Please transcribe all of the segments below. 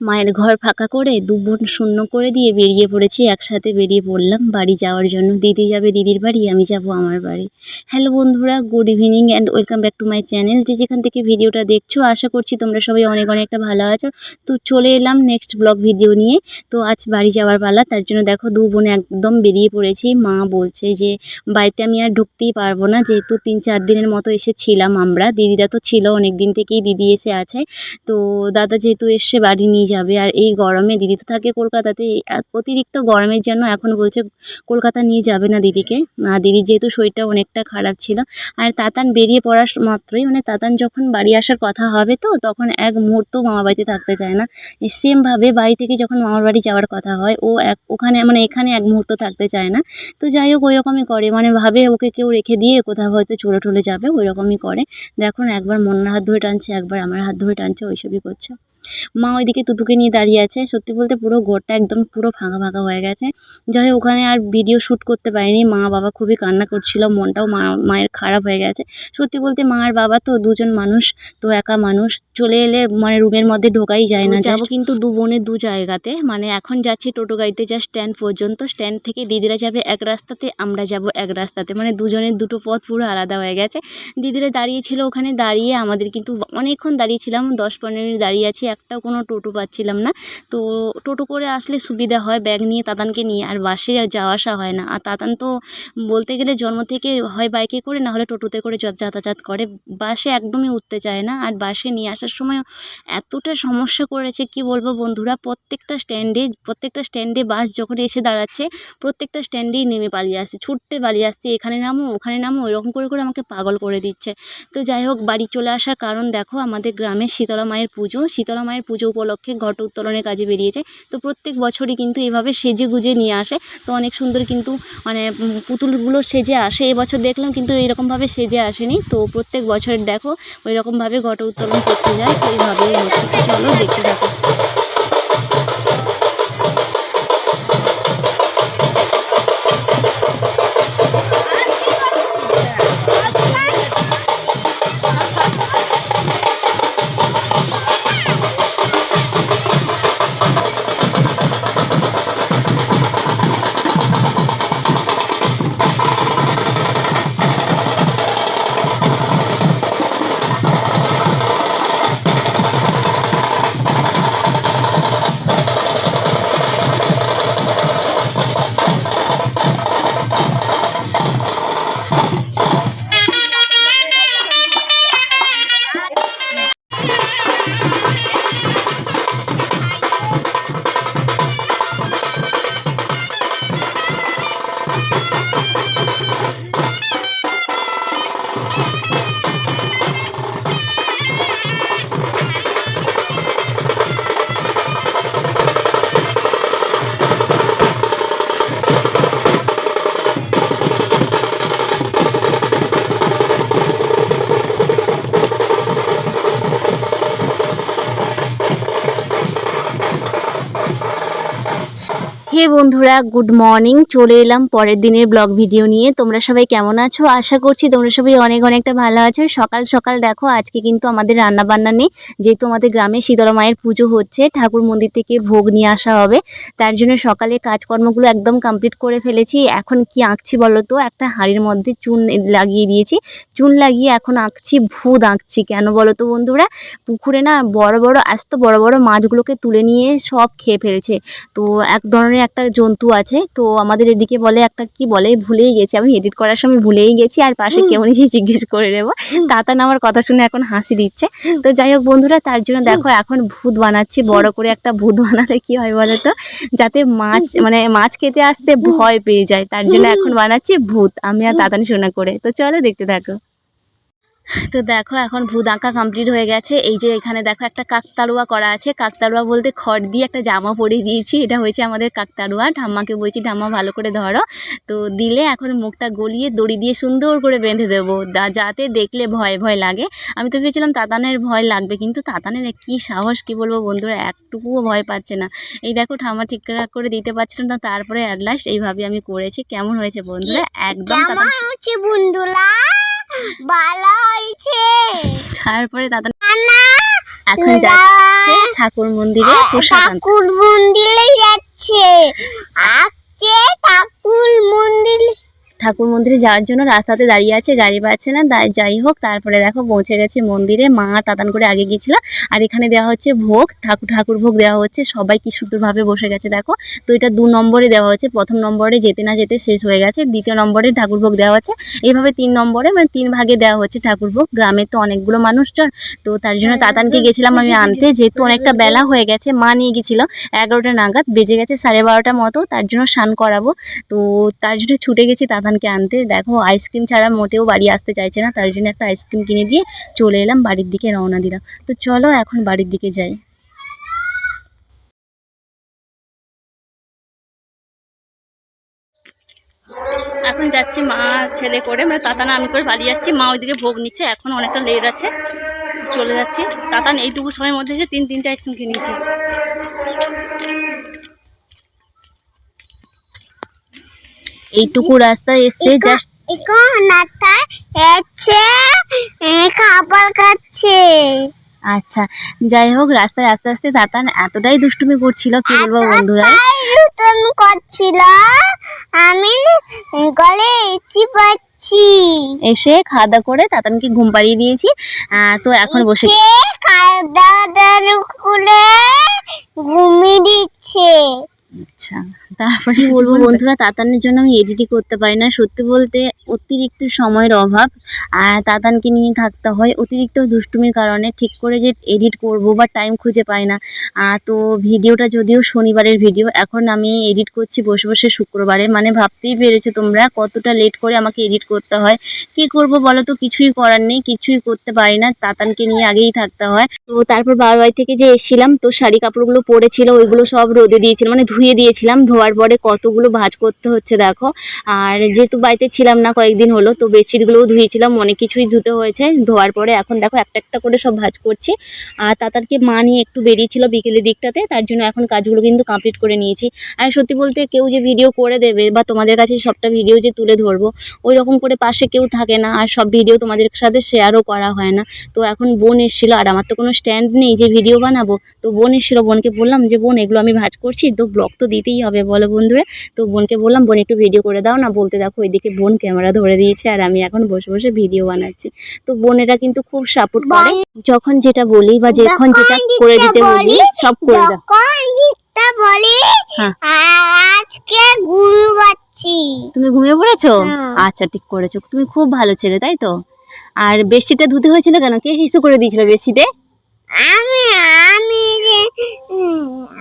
মায়ের ঘর ফাঁকা করে দু বোন শূন্য করে দিয়ে বেরিয়ে পড়েছি, একসাথে বেরিয়ে পড়লাম। বাড়ি যাওয়ার জন্য দিদি যাবে দিদির বাড়ি, আমি যাব আমার বাড়ি। হ্যালো বন্ধুরা good evening and welcome back to my channel যে যেখান থেকে ভিডিওটা দেখছ, আশা করছি তোমরা সবাই অনেক অনেকটা ভালো আছো। তো চলে এলাম নেক্সট ব্লগ ভিডিও নিয়ে। তো আজ বাড়ি যাওয়ার পালা, তার জন্য দেখো দু বোন একদম বেরিয়ে পড়েছি। মা বলছে যে, বাড়িতে আমি আর ঢুকতেই পারব না, যেহেতু তিন চার দিনের মতো এসেছিলাম আমরা। দিদিরা তো ছিল অনেক দিন থেকেই দিদি এসে আছে। তো দাদা যেহেতু এসে বাড়ি নিয়ে যাবে। আর এই গরমে দিদি তো থাকে কলকাতাতে অতিরিক্ত গরমের জন্য এখন বলছে কলকাতা নিয়ে যাবে না দিদিকে। আর দিদির যেহেতু শরীরটা অনেকটা খারাপ ছিল। আর তাতান বেরিয়ে পড়ার মাত্রই মানে তাতান যখন বাড়ি আসার কথা হবে তো, তখন এক মুহূর্ত মামা বাড়িতে থাকতে চায় না। সেমভাবে বাড়ি থেকে যখন মামার বাড়ি যাওয়ার কথা হয়, ও এক, ওখানে মানে এখানে এক মুহূর্ত থাকতে চায় না। তো যাই হোক ওই রকমই করে। মানে ভাবে ওকে কেউ রেখে দিয়ে কোথাও হয়তো চলে টলে যাবে ওই রকমই করে। দেখুন, একবার মন্নার হাত ধরে টানছে, একবার আমার হাত ধরে টানছে, ওইসবই করছে। মা ওইদিকে তুতুকে নিয়ে দাঁড়িয়ে আছে। সত্যি বলতে পুরো ঘরটা একদম পুরো ফাঁকা ফাঁকা হয়ে গেছে। যাই হোক ওখানে আর ভিডিও শ্যুট করতে পারিনি। মা বাবা খুবই কান্না করছিল মনটাও মা মায়ের খারাপ হয়ে গেছে। সত্যি বলতে মা আর বাবা তো দুজন মানুষ তো একা মানুষ। চলে এলে মানে রুমের মধ্যে ঢোকাই যায় না। যাব কিন্তু দু বোনের দু জায়গাতে। মানে এখন যাচ্ছি টোটো গাড়িতে যা স্ট্যান্ড পর্যন্ত। স্ট্যান্ড থেকে দিদিরা যাবে এক রাস্তাতে আমরা যাব এক রাস্তাতে। মানে দুজনের দুটো পথ পুরো আলাদা হয়ে গেছে। দিদিরা দাঁড়িয়েছিল ওখানে দাঁড়িয়ে আমাদের কিন্তু অনেকক্ষণ দাঁড়িয়েছিলাম দশ পনেরো মিনিট দাঁড়িয়ে আছি। একটাও কোনো টোটো পাচ্ছিলাম না। তো টোটো করে আসলে সুবিধা হয়, ব্যাগ নিয়ে তাতানকে নিয়ে। আর বাসে যাওয়া আসা হয় না। আর তাতান তো বলতে গেলে জন্ম থেকে হয় বাইকে করে, না হলে টোটোতে করে যাতায়াত করে। বাসে একদমই উঠতে চায় না। আর বাসে নিয়ে আসার সময় এতটা সমস্যা করেছে, কি বলব বন্ধুরা? প্রত্যেকটা স্ট্যান্ডে প্রত্যেকটা স্ট্যান্ডে বাস যখন এসে দাঁড়াচ্ছে, প্রত্যেকটা স্ট্যান্ডেই নেমে পালিয়ে আসছে। ছুটতে পালিয়ে আসছে, এখানে নামো, ওখানে নামো, এরকম করে করে আমাকে পাগল করে দিচ্ছে। তো যাই হোক, বাড়ি চলে আসার কারণ দেখো, আমাদের গ্রামে শীতলা মায়ের পুজো। শীতলা মায়ের পুজো উপলক্ষে ঘট উত্তোলনের কাজে বেরিয়েছে। তো প্রত্যেক বছরই কিন্তু এভাবে সেজে গুজে নিয়ে আসে। তো অনেক সুন্দর কিন্তু মানে পুতুলগুলো সেজে আসে। এবছর দেখলাম কিন্তু এইরকমভাবে সেজে আসেনি। তো প্রত্যেক বছরের দেখো, ওইরকমভাবে ঘট উত্তোলন করতে যায়। তো এইভাবেই হচ্ছে। চলো দেখতে থাকো। হে বন্ধুরা, গুড মর্নিং। চলে এলাম পরের দিনের ব্লগ ভিডিও নিয়ে। তোমরা সবাই কেমন আছো? আশা করছি তোমরা সবাই অনেক অনেকটা ভালো আছো। সকাল সকাল দেখো, আজকে কিন্তু আমাদের রান্না বান্না নেই। যেহেতু আমাদের গ্রামে শীতলা মায়ের পুজো হচ্ছে, ঠাকুর মন্দির থেকে ভোগ নিয়ে আসা হবে। তার জন্য সকালে কাজকর্মগুলো একদম কমপ্লিট করে ফেলেছি। এখন কি আঁকছি বলো তো? একটা হাঁড়ির মধ্যে চুন লাগিয়ে দিয়েছি। চুন লাগিয়ে এখন আঁকছি ভূত আঁকছি। কেন বলো তো বন্ধুরা? পুকুরে না বড় বড়, আস্ত বড় বড় মাছগুলোকে তুলে নিয়ে সব খেয়ে ফেলছে। তো এক ধরনের একটা জন্তু আছে তো আমাদের এদিকে বলে একটা কি বলে ভুলেই গেছি আমি এডিট করার সময় ভুলেই গেছি আর পাশে কেউ নিয়ে জিজ্ঞেস করে নেব। তাতা না আমার কথা শুনে এখন হাসি দিচ্ছে। তো যাই হোক বন্ধুরা তার জন্য দেখো এখন ভূত বানাচ্ছি বড় করে একটা ভূত বানালে কি হয় বলো তো? যাতে মাছ মানে মাছ খেতে আসতে ভয় পেয়ে যায় তার জন্য এখন বানাচ্ছি ভূত আমি আর তাতানি শোনা করে। তো চলো দেখতে থাকো। তো দেখো এখন ভূত আঁকা কমপ্লিট হয়ে গেছে। এই যে এখানে দেখো একটা কাকতাড়ুয়া করা আছে। কাকতারুয়া বলতে খড় দিয়ে একটা জামা পরিয়ে দিয়েছি। এটা হয়েছে আমাদের কাকতাড়ুয়া। ঠাম্মাকে বলছি ঠাম্মা ভালো করে ধরো। তো দিলে এখন মুখটা গলিয়ে দড়ি দিয়ে সুন্দর করে বেঁধে দেবো। যাতে দেখলে ভয় ভয় লাগে। আমি তো ভেবেছিলাম তাতানের ভয় লাগবে কিন্তু তাতানের কি সাহস কি বলব বন্ধুরা? একটুকুও ভয় পাচ্ছে না। এই দেখো ঠাম্মা ঠিকঠাক করে দিতে পারছিলাম না তারপরে অ্যাট লাস্ট এইভাবে আমি করেছি। কেমন হয়েছে বন্ধুরা? একদম বন্ধুরা? ভালো হয়েছে। তারপরে দাদা এখন যাচ্ছে ঠাকুর মন্দিরে প্রসাদ ঠাকুর মন্দিরে যাচ্ছে। আজকে ঠাকুর মন্দির। ঠাকুর মন্দিরে যাওয়ার জন্য রাস্তাতে দাঁড়িয়ে আছে গাড়ি পাচ্ছে না তাই- যাই হোক তারপরে দেখো পৌঁছে গেছে মন্দিরে মা তাতান করে আগে গিয়েছিল আর এখানে দেওয়া হচ্ছে ভোগ ঠাকুর ঠাকুর ভোগ দেওয়া হচ্ছে সবাই কি সুন্দরভাবে বসে গেছে দেখো তো এটা দু নম্বরে দেওয়া হচ্ছে প্রথম নম্বরে যেতে না যেতে শেষ হয়ে গেছে দ্বিতীয় নম্বরে ঠাকুর ভোগ দেওয়া হচ্ছে এইভাবে তিন নম্বরে মানে তিন ভাগে দেওয়া হচ্ছে ঠাকুর ভোগ গ্রামে তো অনেকগুলো মানুষজন তো তার জন্য তাতানকে গেছিলাম আমি আনতে যেহেতু অনেকটা বেলা হয়ে গেছে মা নিয়ে গেছিল এগারোটা নাগাদ বেজে গেছে সাড়ে বারোটা মতো তার জন্য স্নান করাবো তো তার জন্য ছুটে গেছি তাতানকে আনতে। দেখো আইসক্রিম ছাড়া মোটেও বাড়ি আসতে চাইছে না। তার জন্য একটা আইসক্রিম কিনে দিয়ে চলে এলাম বাড়ির দিকে রওনা দিলাম। তো চলো এখন বাড়ির দিকে যাই। এখন যাচ্ছি মা, ছেলে করে। মানে তাতানা আমি করে পালিয়ে যাচ্ছি। মা ওইদিকে ভোগ নিচ্ছে। এখন অনেকটা লেট আছে। চলে যাচ্ছি। তাতান এইটুকু সময়ের মধ্যে এসে তিন, তিনটে আইসক্রিম কিনেছি। এইটুকু রাস্তা এসে জাস্ট খাবার খাচ্ছে। আচ্ছা যাই হোক রাস্তায় আস্তে আস্তে তাতান এতটাই দুষ্টুমি করছিল কি বলব বন্ধুরা? করছিল আমি গলে পাচ্ছি। এসে খাওয়া দাওয়া করে তাতানকে ঘুম পাড়িয়ে দিয়েছি। তো এখন বসে খাওয়া দাওয়া খুলে ঘুমিয়ে দিচ্ছে। আচ্ছা তারপরে কি বলব বন্ধুরা তাতানের জন্য আমি এডিটই করতে পারি না। সত্যি বলতে অতিরিক্ত সময়ের অভাব আর তাতানকে নিয়ে থাকতে হয় অতিরিক্ত দুষ্টুমির কারণে। ঠিক করে যে এডিট করব বা টাইম খুঁজে পাই না। তো ভিডিওটা যদিও শনিবারের ভিডিও এখন আমি এডিট করছি বসে বসে শুক্রবারে। মানে ভাবতেই পেরেছ তোমরা কতটা লেট করে আমাকে এডিট করতে হয়। কি করব বলো তো কিছুই করার নেই কিছুই করতে পারি না। তাতানকে নিয়ে আগেই থাকতে হয়। তো তারপর বারোয়াই থেকে যে এসেছিলাম তো শাড়ি কাপড়গুলো পরেছিল ওইগুলো সব রোদে দিয়েছিলাম মানে ধুয়ে দিয়েছিলাম, ধোয়ার পরে কতগুলো ভাঁজ করতে হচ্ছে দেখো। আর যেহেতু বাড়িতে ছিলাম না, কয়েকদিন হলো, তো বেডশিটগুলোও ধুয়েছিলাম, অনেক কিছুই ধুতে হয়েছে। ধোয়ার পরে এখন দেখো একটা একটা করে সব ভাঁজ করছি। আর তাতারকে মা নিয়ে একটু বেরিয়েছিল বিকেলের দিকটাতে, তার জন্য এখন কাজগুলো কিন্তু কমপ্লিট করে নিয়েছি। আর সত্যি বলতে কেউ যে ভিডিও করে দেবে বা তোমাদের কাছে সবটা ভিডিও যে তুলে ধরবো, ওই রকম করে পাশে কেউ থাকে না, আর সব ভিডিও তোমাদের সাথে শেয়ারও করা হয় না। তো এখন বোন এসেছিল, আর আমার তো কোনো স্ট্যান্ড নেই যে ভিডিও বানাবো। তো বোন এসেছিল, বোনকে বললাম যে, বোন, এগুলো আমি ভাজ করছি, তো ব্লগ তো দিতেই হবে বলো বন্ধুরা। তো বোনকে বললাম বোন একটু ভিডিও করে দাও না বলতে দেখো ওইদিকে বোন ক্যামেরা ধরে দিয়েছে আর আমি এখন বসে বসে ভিডিও বানাচ্ছি। তো বোনেরা কিন্তু খুব সাপোর্ট করে। যখন যেটা বলি বা যখন যেটা করে দিতে বলি সব করে দাও। বলি হ্যাঁ। আজকে তুমি ঘুমিয়ে পড়েছো? হ্যাঁ। আচ্ছা ঠিক করেছ। তুমি খুব ভালো ছেলে তাই তো? আর বেডশিটটা ধুতে হয়েছিল কেন? কে হিসু করে দিয়েছিল বেডশিটে? আমি আমি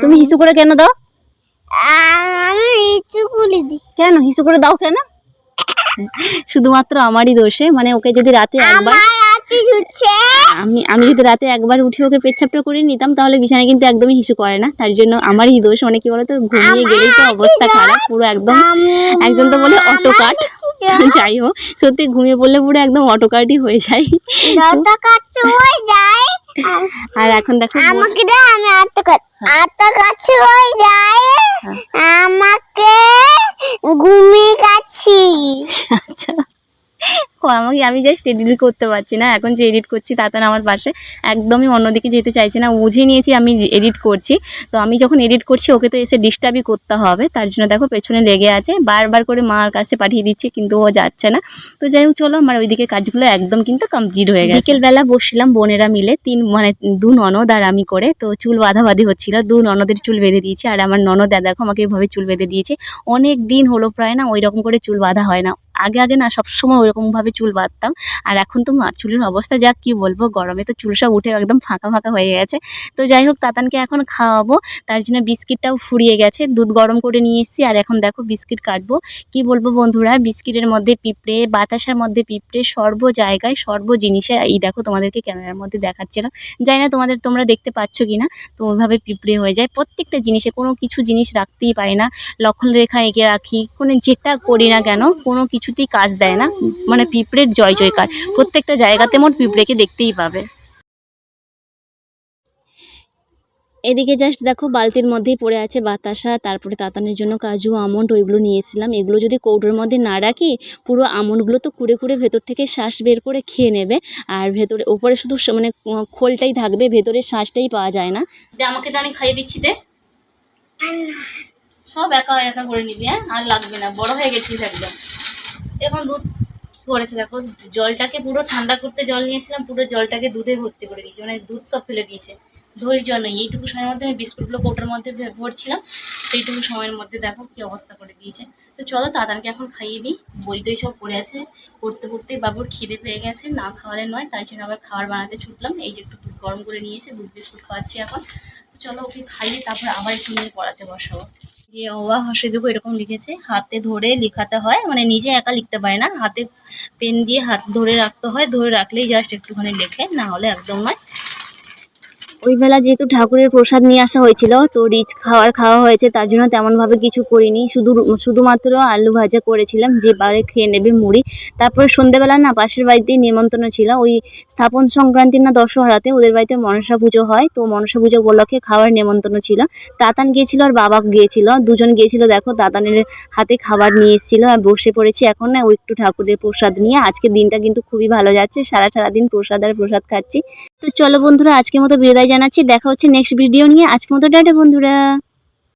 তুমি হিসু করে কেন দাও? আমি ইচ্ছু করে দিই কেন? হিসু করে দাও কেন? শুধুমাত্র আমারই দোষে মানে ওকে যদি রাতে একবার আমি আমি যদি রাতে একবার উঠে ওকে পেচ্ছাপটা করে নিতাম তাহলে বিছানায় কিন্তু একদমই হিসু করে না। তার জন্য আমারই দোষ। মানে কি বলতো? ঘুমিয়ে গেলেই তো অবস্থা খারাপ। পুরো একদম একজন তো বলে অটো কাট যাই হোক সত্যি ঘুমিয়ে পড়লে পুরো একদম অটো কাটই হয়ে যায়। আর এখন দেখো আমাকে আমি আত কাছে হয়ে যায়। আমাকে ঘুমিয়ে গেছি আচ্ছা। আমাকে আমি জাস্ট এডিট করতে পারছি না। এখন যে এডিট করছি তাতান আমার পাশে একদমই অন্যদিকে যেতে চাইছে না। বুঝে নিয়েছি আমি এডিট করছি। তো আমি যখন এডিট করছি, ওকে তো এসে ডিস্টার্বই করতে হবে। তার জন্য দেখো পেছনে লেগে আছে। বারবার করে মার কাছে পাঠিয়ে দিচ্ছে, কিন্তু ও যাচ্ছে না। তো যাই হোক, চলো আমার ওইদিকে কাজগুলো একদম কিন্তু কমপ্লিট হয়ে গেছে। বিকেলবেলা বসছিলাম বোনেরা মিলে, তিন মানে দু ননদ আর আমি করে। তো চুল বাঁধাবাঁধি হচ্ছিল। দু ননদের চুল বেঁধে দিয়েছে। আর আমার ননদ দেখো আমাকে এভাবে চুল বেঁধে দিয়েছে। অনেক দিন হলো প্রায় না ওই রকম করে চুল বাঁধা হয় না। আগে আগে না সবসময় ওইরকমভাবে চুল বাঁধতাম। আর এখন তো চুলের অবস্থা যাক কি বলব, গরমে তো চুল সব উঠে একদম ফাঁকা ফাঁকা হয়ে গেছে। তো যাই হোক, তাতানকে এখন খাওয়াবো। তার জন্য বিস্কিটটাও ফুরিয়ে গেছে। দুধ গরম করে নিয়ে এসেছি। আর এখন দেখো বিস্কিট কাটবো। কি বলব বন্ধুরা, বিস্কিটের মধ্যে পিঁপড়ে, বাতাসের মধ্যে পিঁপড়ে, সর্ব জায়গায় সর্ব জিনিসে, এই দেখো তোমাদেরকে ক্যামেরার মধ্যে দেখাচ্ছিলাম। যাই না তোমাদের, তোমরা দেখতে পাচ্ছ কি না তো ওইভাবে পিঁপড়ে হয়ে যায়। প্রত্যেকটা জিনিসে কোনো কিছু জিনিস রাখতেই পারি না। লক্ষণ রেখা এঁকে রাখি, কোনো যেটা করি না কেন, কোনো কিছুতেই কাজ দেয় না। মানে পিঁপড়ের জয় জয়কার। প্রত্যেকটা জায়গাতে মোট পিঁপড়েকে দেখতেই পাবে। এদিকে জাস্ট দেখো বালতির মধ্যেই পড়ে আছে বাতাসা তারপরে তাতানের জন্য কাজু আমন্ড ওইগুলো নিয়েছিলাম। এগুলো যদি কৌটোর মধ্যে না রাখি পুরো আমন্ডগুলো তো কুড়ে কুড়ে ভেতর থেকে শ্বাস বের করে খেয়ে নেবে। আর ভেতরে ওপরে শুধু মানে খোলটাই থাকবে ভেতরে শ্বাসটাই পাওয়া যায় না। যে আমাকে তো আমি খাইয়ে দিচ্ছি দে। সব একা একা করে নিবি হ্যাঁ? আর লাগবে না। বড় হয়ে গেছিস একদম। এখন দুধ করেছে দেখো। জলটাকে পুরো ঠান্ডা করতে জল নিয়েছিলাম, পুরো জলটাকে দুধে ভর্তি করে দিয়েছে মানে দুধ সব ফেলে দিয়েছে। ধৈর্য নেই, এইটুকু সময়ের মধ্যে আমি বিস্কুটগুলো কৌটোর মধ্যে ভরছিলাম, সেইটুকু সময়ের মধ্যে দেখো কি অবস্থা করে দিয়েছে। তো চলো তাতানকে এখন খাইয়ে দিই, বই টই সব পড়ে আছে, পড়তে পড়তে বাবুর খিদে পেয়ে গেছে, না খাওয়ালে নয়, তাই জন্য আবার খাবার বানাতে ছুটলাম, এই যে একটু দুধ গরম করে নিয়েছে দুধ বিস্কুট খাওয়াচ্ছি এখন। তো চলো ওকে খাইয়ে তারপর আবার একটু নিয়ে পড়াতে বসাবো। যে অবা হসেদুকু এরকম লিখেছে। হাতে ধরে লিখাতে হয় মানে নিজে একা লিখতে পারে না। হাতে পেন দিয়ে হাত ধরে রাখতে হয়। ধরে রাখলেই জাস্ট একটুখানি লেখে, না হলে একদম নয়। ওই বেলা যেহেতু ঠাকুরের প্রসাদ নিয়ে আসা হয়েছিল, তো রিচ খাবার খাওয়া হয়েছে, তার জন্য তেমনভাবে কিছু করিনি। শুধু শুধুমাত্র আলু ভাজা করেছিলাম, যে বারে খেয়ে নেবে মুড়ি। তারপরে সন্ধেবেলা না, পাশের বাড়িতেই নেমন্তন্ন ছিল, ওই স্থাপন সংক্রান্তি না দশহরাতে ওদের বাড়িতে মনসা পুজো হয়, তো মনসা পুজো উপলক্ষে খাওয়ার নেমন্তন্ন ছিল। তাতান গিয়েছিল আর বাবা গিয়েছিল, দুজন গিয়েছিল, দেখো তাতানের হাতে খাবার নিয়ে এসেছিল আর বসে পড়েছি এখন না ওই একটু ঠাকুরের প্রসাদ নিয়ে। আজকের দিনটা কিন্তু খুবই ভালো যাচ্ছে, সারা সারা দিন প্রসাদ আর প্রসাদ খাচ্ছি। তো চলো বন্ধুরা, আজকের মতো বিদায় জানাচ্ছি। দেখা হচ্ছে নেক্সট ভিডিও নিয়ে। আজকের মতো টাটা বন্ধুরা।